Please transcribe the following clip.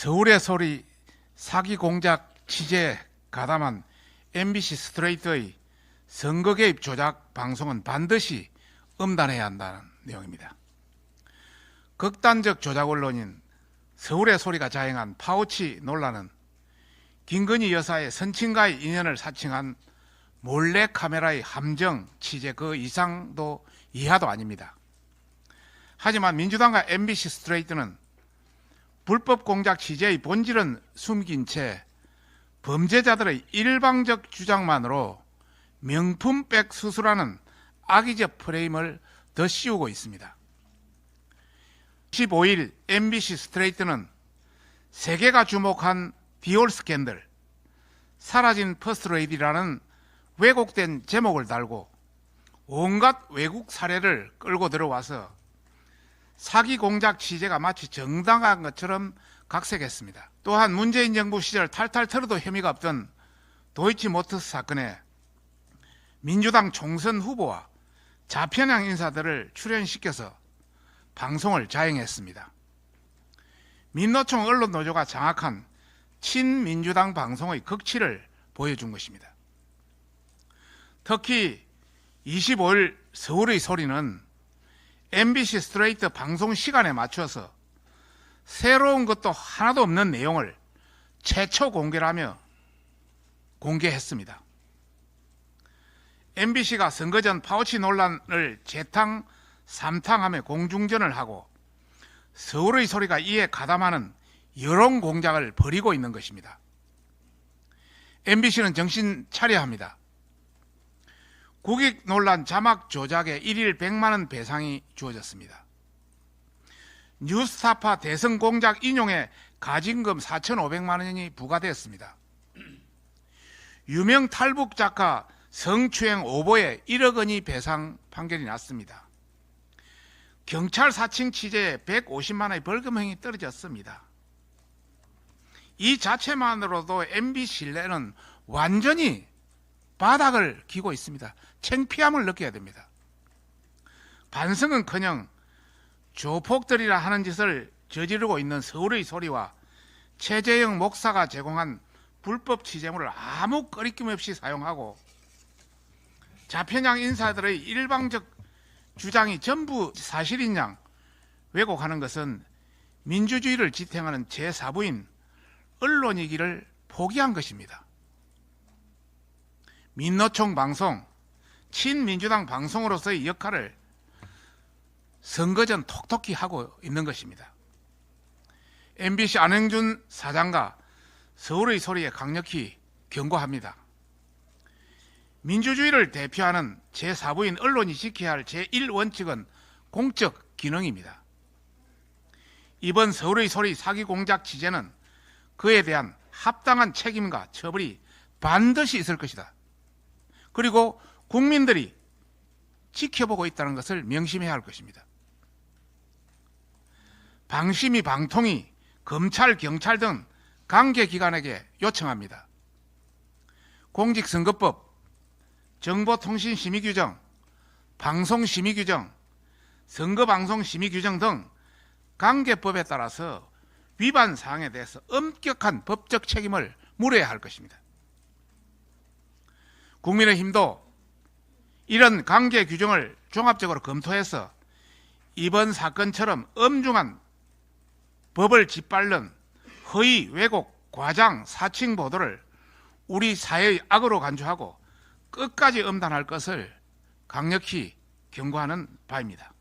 서울의 소리 사기 공작 취재 가담한 MBC 스트레이트의 선거 개입 조작 방송은 반드시 음단해야 한다는 내용입니다. 극단적 조작 언론인 서울의 소리가 자행한 파우치 논란은 김건희 여사의 선친과의 인연을 사칭한 몰래 카메라의 함정 취재 그 이상도 이하도 아닙니다. 하지만 민주당과 MBC 스트레이트는 불법 공작 취재의 본질은 숨긴 채 범죄자들의 일방적 주장만으로 명품백 수수라는 악의적 프레임을 더 씌우고 있습니다. 15일 MBC 스트레이트는 세계가 주목한 디올 스캔들, 사라진 퍼스트레이디라는 왜곡된 제목을 달고 온갖 외국 사례를 끌고 들어와서 사기 공작 취재가 마치 정당한 것처럼 각색했습니다. 또한 문재인 정부 시절 탈탈 털어도 혐의가 없던 도이치모터스 사건에 민주당 총선 후보와 좌편향 인사들을 출연시켜서 방송을 자행했습니다. 민노총 언론노조가 장악한 친민주당 방송의 극치를 보여준 것입니다. 특히 25일 서울의 소리는 MBC 스트레이트 방송 시간에 맞춰서 새로운 것도 하나도 없는 내용을 최초 공개하며 공개했습니다. MBC가 선거 전 파우치 논란을 재탕, 삼탕하며 공중전을 하고 서울의 소리가 이에 가담하는 여론 공작을 벌이고 있는 것입니다. MBC는 정신 차려야 합니다. 국익 논란 자막 조작에 일일 100만 원 배상이 주어졌습니다. 뉴스타파 대선 공작 인용에 가진금 4,500만 원이 부과되었습니다. 유명 탈북 작가 성추행 오보에 1억 원이 배상 판결이 났습니다. 경찰 사칭 취재에 150만 원의 벌금형이 떨어졌습니다. 이 자체만으로도 MB 신뢰는 완전히 바닥을 기고 있습니다. 창피함을 느껴야 됩니다. 반성은커녕 조폭들이라 하는 짓을 저지르고 있는 서울의 소리와 최재형 목사가 제공한 불법 취재물을 아무 꺼리낌 없이 사용하고 좌편향 인사들의 일방적 주장이 전부 사실인 양 왜곡하는 것은 민주주의를 지탱하는 제4부인 언론이기를 포기한 것입니다. 민노총 방송, 친민주당 방송으로서의 역할을 선거 전 톡톡히 하고 있는 것입니다. MBC 안행준 사장과 서울의 소리에 강력히 경고합니다. 민주주의를 대표하는 제4부인 언론이 지켜야 할 제1원칙은 공적 기능입니다. 이번 서울의 소리 사기 공작 취재는 그에 대한 합당한 책임과 처벌이 반드시 있을 것이다. 그리고 국민들이 지켜보고 있다는 것을 명심해야 할 것입니다. 방심이 방통위, 검찰, 경찰 등 관계기관에게 요청합니다. 공직선거법, 정보통신심의규정, 방송심의규정, 선거방송심의규정 등 관계법에 따라서 위반 사항에 대해서 엄격한 법적 책임을 물어야 할 것입니다. 국민의힘도 이런 관계 규정을 종합적으로 검토해서 이번 사건처럼 엄중한 법을 짓밟는 허위, 왜곡, 과장, 사칭 보도를 우리 사회의 악으로 간주하고 끝까지 엄단할 것을 강력히 경고하는 바입니다.